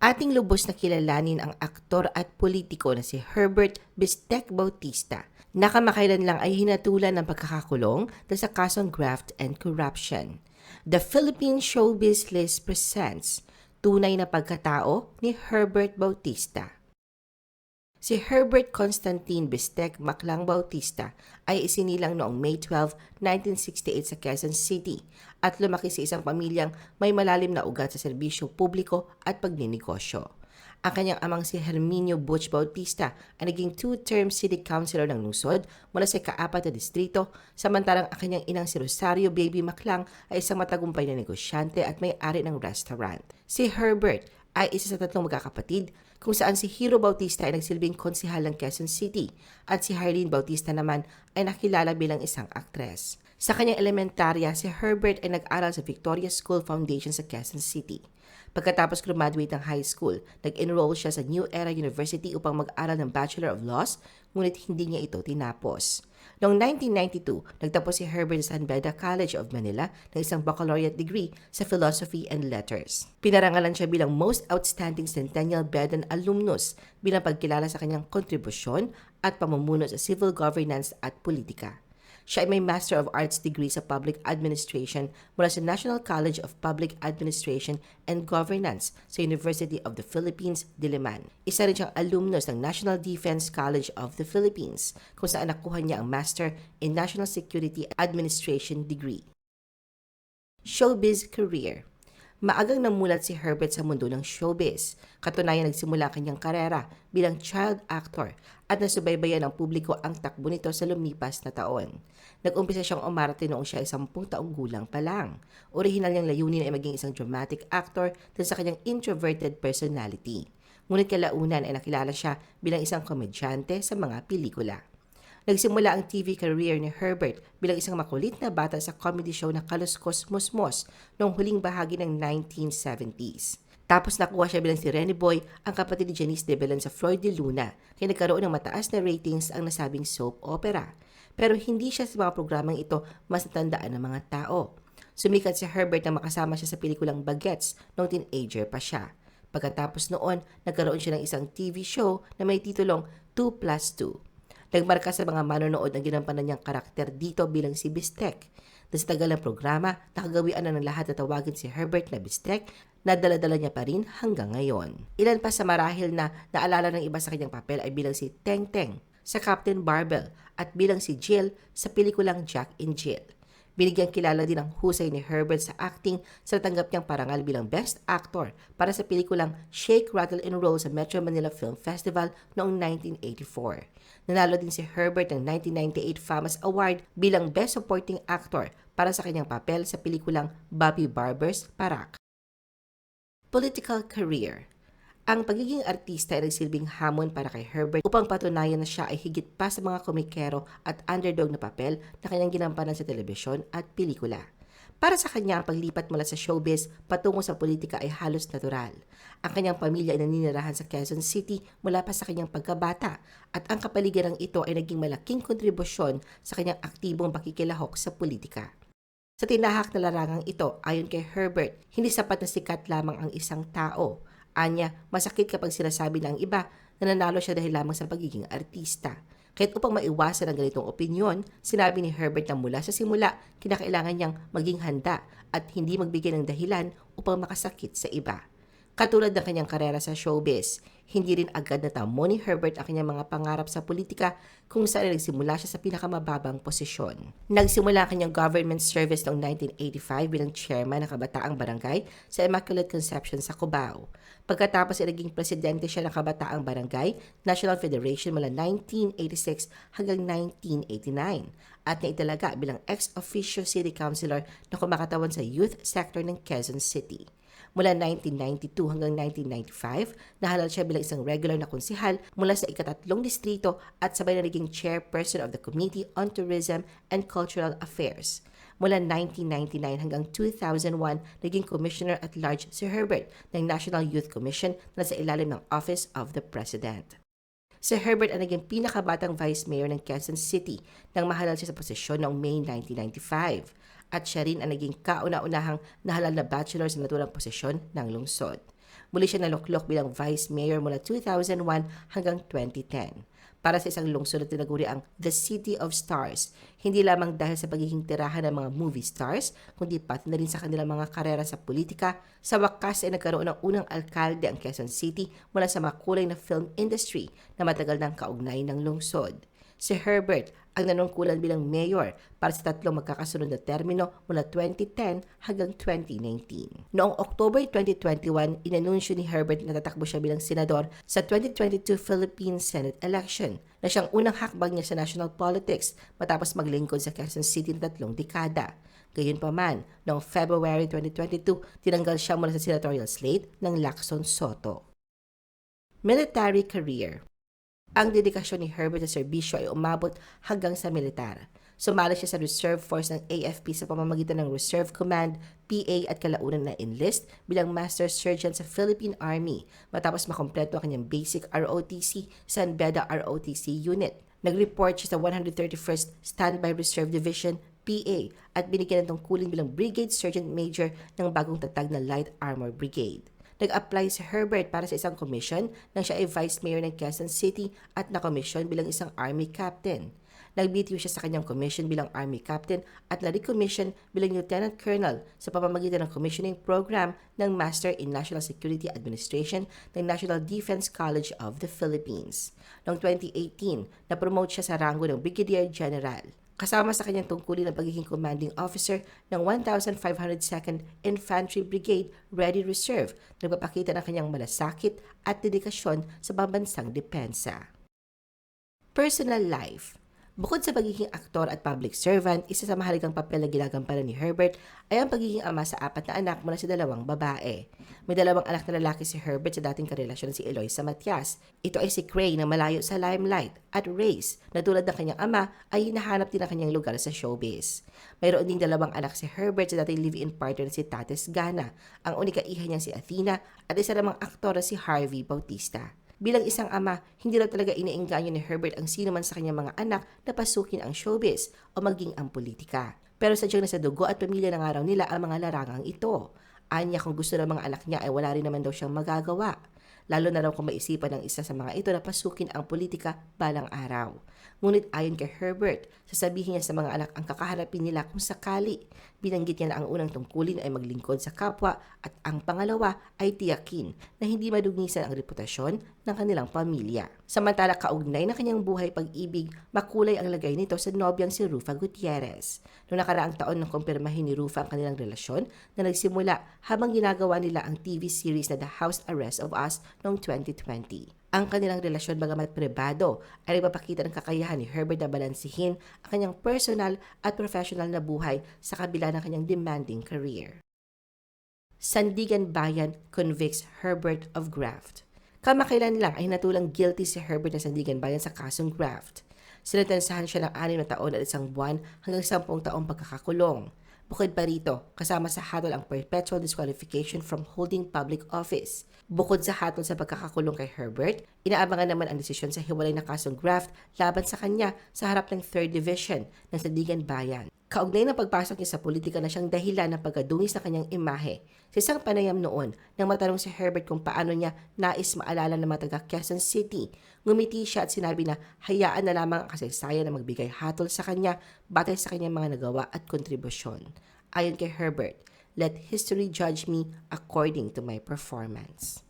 Ating lubos na kilalanin ang aktor at politiko na si Herbert Bistec Bautista. Nakamakailan lang ay hinatulan ng pagkakakulong dahil sa kasong graft and corruption. The Philippine Showbiz List presents Tunay na Pagkatao ni Herbert Bautista. Si Herbert Constantine Bistec Maclang Bautista ay isinilang noong May 12, 1968 sa Quezon City at lumaki sa isang pamilyang may malalim na ugat sa serbisyo publiko at pagninegosyo. Ang kanyang amang si Herminio Butch Bautista ay naging two-term city councilor ng lungsod mula sa ikaapat na distrito, samantalang ang kanyang inang si Rosario Baby Maclang ay isang matagumpay na negosyante at may-ari ng restaurant. Si Herbert ay isa sa tatlong magkakapatid kung saan si Hero Bautista ay nagsilbing konsihal ng Quezon City at si Harlene Bautista naman ay nakilala bilang isang aktres. Sa kanyang elementarya, si Herbert ay nag-aral sa Victoria School Foundation sa Quezon City. Pagkatapos graduate ng high school, nag-enroll siya sa New Era University upang mag-aral ng Bachelor of Laws, ngunit hindi niya ito tinapos. Noong 1992, nagtapos si Herbert sa San Beda College of Manila ng isang baccalaureate degree sa Philosophy and Letters. Pinarangalan siya bilang Most Outstanding Centennial Bedan Alumnus bilang pagkilala sa kanyang kontribusyon at pamumuno sa civil governance at politika. Siya ay may Master of Arts degree sa Public Administration mula sa National College of Public Administration and Governance sa University of the Philippines, Diliman. Isa rin siyang alumnus ng National Defense College of the Philippines kung saan nakuha niya ang Master in National Security Administration degree. Showbiz Career Maagang namulat si Herbert sa mundo ng showbiz. Katunayan nagsimula ang kanyang karera bilang child actor at nasubaybayan ng publiko ang takbo nito sa lumipas na taon. Nag-umpisa siyang umarte noong siya ay sampung taong gulang pa lang. Orihinal niyang layunin ay maging isang dramatic actor dahil sa kanyang introverted personality. Ngunit kalaunan ay nakilala siya bilang isang komedyante sa mga pelikula. Nagsimula ang TV career ni Herbert bilang isang makulit na bata sa comedy show na Kaluskos Musmos noong huling bahagi ng 1970s. Tapos nakuha siya bilang si Rene Boy, ang kapatid ni Janice de Belen sa Flor de Luna, kaya nagkaroon ng mataas na ratings ang nasabing soap opera. Pero hindi siya sa mga programang ito mas natandaan ng mga tao. Sumikat si Herbert na makasama siya sa pelikulang Bagets noong teenager pa siya. Pagkatapos noon, nagkaroon siya ng isang TV show na may titulong 2 plus 2. Nagmarka sa mga manonood ang ginampanan niyang karakter dito bilang si Bistek. Dahil sa tagal ng programa, nakagawian na ng lahat na tawagin si Herbert na Bistek na daladala niya pa rin hanggang ngayon. Ilan pa sa marahil na naalala ng iba sa kanyang papel ay bilang si Teng Teng sa Captain Barbell at bilang si Jill sa pelikulang Jack and Jill. Binigyang kilala din ang husay ni Herbert sa acting sa natanggap niyang parangal bilang Best Actor para sa pelikulang Shake, Rattle and Roll sa Metro Manila Film Festival noong 1984. Nanalo din si Herbert ng 1998 FAMAS Award bilang Best Supporting Actor para sa kanyang papel sa pelikulang Bobby Barber's Parak. Political Career ang pagiging artista ay nagsilbing hamon para kay Herbert upang patunayan na siya ay higit pa sa mga komikero at underdog na papel na kanyang ginampanan sa telebisyon at pelikula. Para sa kanya, ang paglipat mula sa showbiz patungo sa politika ay halos natural. Ang kanyang pamilya ay naninirahan sa Quezon City mula pa sa kanyang pagkabata at ang kapaligiran ito ay naging malaking kontribusyon sa kanyang aktibong pakikilahok sa politika. Sa tinahak na larangang ito, ayon kay Herbert, hindi sapat na sikat lamang ang isang tao Anya, masakit kapag sinasabi ng iba na nanalo siya dahil lamang sa pagiging artista. Kahit upang maiwasan ang ganitong opinyon, sinabi ni Herbert na mula sa simula, kinakailangan niyang maging handa at hindi magbigay ng dahilan upang makasakit sa iba. Katulad ng kanyang karera sa showbiz, hindi rin agad natamo ni Herbert ang kanyang mga pangarap sa politika kung saan nagsimula siya sa pinakamababang posisyon. Nagsimula ang kanyang government service noong 1985 bilang chairman ng Kabataang Barangay sa Immaculate Conception sa Cubao. Pagkatapos ay naging presidente siya ng Kabataang Barangay National Federation mula 1986 hanggang 1989 at naitalaga bilang ex-officio city councilor na kumakatawan sa youth sector ng Quezon City. Mula 1992 hanggang 1995, nahalal siya bilang isang regular na konsihal mula sa ikatatlong distrito at sabay na naging chairperson of the Committee on Tourism and Cultural Affairs. Mula 1999 hanggang 2001, naging Commissioner at Large si Herbert ng National Youth Commission na sa ilalim ng Office of the President. Si Herbert ang naging pinakabatang Vice Mayor ng Quezon City nang mahalal siya sa posisyon noong May 1995 at siya rin ang naging kauna-unahang nahalal na bachelor sa naturang posisyon ng lungsod. Muli siya naluklok bilang vice mayor mula 2001 hanggang 2010 para sa isang lungsod na tinaguri ang The City of Stars. Hindi lamang dahil sa pagiging tirahan ng mga movie stars, kundi pati na rin sa kanilang mga karera sa politika. Sa wakas ay nagkaroon ng unang alkalde ang Quezon City mula sa makulay na film industry na matagal ng kaugnay ng lungsod. Si Herbert ang nanungkulan bilang mayor para sa tatlong magkakasunod na termino mula 2010 hanggang 2019. Noong October 2021, inanunsyo ni Herbert na tatakbo siya bilang senador sa 2022 Philippine Senate election na siyang unang hakbang niya sa national politics matapos maglingkod sa Quezon City ng tatlong dekada. Gayunpaman, noong February 2022, tinanggal siya mula sa senatorial slate ng Lacson Soto. Military career ang dedikasyon ni Herbert sa serbisyo ay umabot hanggang sa militar. Sumali siya sa Reserve Force ng AFP sa pamamagitan ng Reserve Command, PA at kalaunan na enlist bilang Master Surgeon sa Philippine Army matapos makompleto ang kanyang basic ROTC sa Anbeda ROTC unit. Nag-report siya sa 131st Standby Reserve Division, PA at binigyan ng tungkulin bilang Brigade Sergeant Major ng bagong tatag na Light Armor Brigade nag-apply si Herbert para sa isang commission nang siya ay Vice Mayor ng Quezon City at na-commission bilang isang Army Captain. Nagbitiw siya sa kanyang commission bilang Army Captain at na-recommission bilang Lieutenant Colonel sa pamamagitan ng commissioning program ng Master in National Security Administration ng National Defense College of the Philippines. Noong 2018, na-promote siya sa rango ng Brigadier General kasama sa kanyang tungkulin ng pagiging commanding officer ng 1,502nd Infantry Brigade Ready Reserve, nagpapakita ng kanyang malasakit at dedikasyon sa pambansang depensa. Personal life Bukod sa pagiging aktor at public servant, isa sa mahalagang papel na ginagampanan ni Herbert ay ang pagiging ama sa apat na anak mula sa dalawang babae. May dalawang anak na lalaki si Herbert sa dating karelasyon si Eloisa Matias. Ito ay si Cray na malayo sa limelight at Race na tulad ng kanyang ama ay hinahanap din ang kanyang lugar sa showbiz. Mayroon ding dalawang anak si Herbert sa dating live-in partner si Tates Gana. Ang unika iha niya si Athena at isa namang aktor si Harvey Bautista. Bilang isang ama, hindi raw talaga iniengganyo ni Herbert ang sino man sa kanyang mga anak na pasukin ang showbiz o maging ang politika. Pero sadyang nasa dugo at pamilya ng araw nila ang mga larangang ito. Anya kung gusto ng mga anak niya ay wala rin naman daw siyang magagawa. Lalo na raw kung maisipan ng isa sa mga ito na pasukin ang politika balang araw. Ngunit ayon kay Herbert, sasabihin niya sa mga anak ang kakaharapin nila kung sakali. Binanggit niya na ang unang tungkulin ay maglingkod sa kapwa at ang pangalawa ay tiyakin na hindi madugnisan ang reputasyon ng kanilang pamilya. Samantala kaugnay ng kanyang buhay pag-ibig, makulay ang lagay nito sa nobyang si Rufa Gutierrez. Noong nakaraang taon nang kumpirmahin ni Rufa ang kanilang relasyon na nagsimula habang ginagawa nila ang TV series na The House Arrest of Us noong 2020 ang kanilang relasyon bagamat pribado ay nagpapakita ng kakayahan ni Herbert na balansihin ang kanyang personal at professional na buhay sa kabila ng kanyang demanding career. Sandigan Bayan convicts Herbert of graft. Kamakailan lang ay natulang guilty si Herbert na Sandigan Bayan sa kasong graft. Sinatansahan siya ng anim na taon at isang buwan hanggang sampung taong pagkakakulong. Bukod pa rito, kasama sa hatol ang perpetual disqualification from holding public office. Bukod sa hatol sa pagkakakulong kay Herbert, inaabangan naman ang desisyon sa hiwalay na kasong graft laban sa kanya sa harap ng 3rd Division ng Sandigan Bayan. Kaugnay ng pagpasok niya sa politika na siyang dahilan ng pagkadungis ng kanyang imahe. Sa isang panayam noon, nang matanong si Herbert kung paano niya nais maalala ng mga taga Quezon City, ngumiti siya at sinabi na hayaan na lamang ang kasaysayan na magbigay hatol sa kanya batay sa kanyang mga nagawa at kontribusyon. Ayon kay Herbert, let history judge me according to my performance.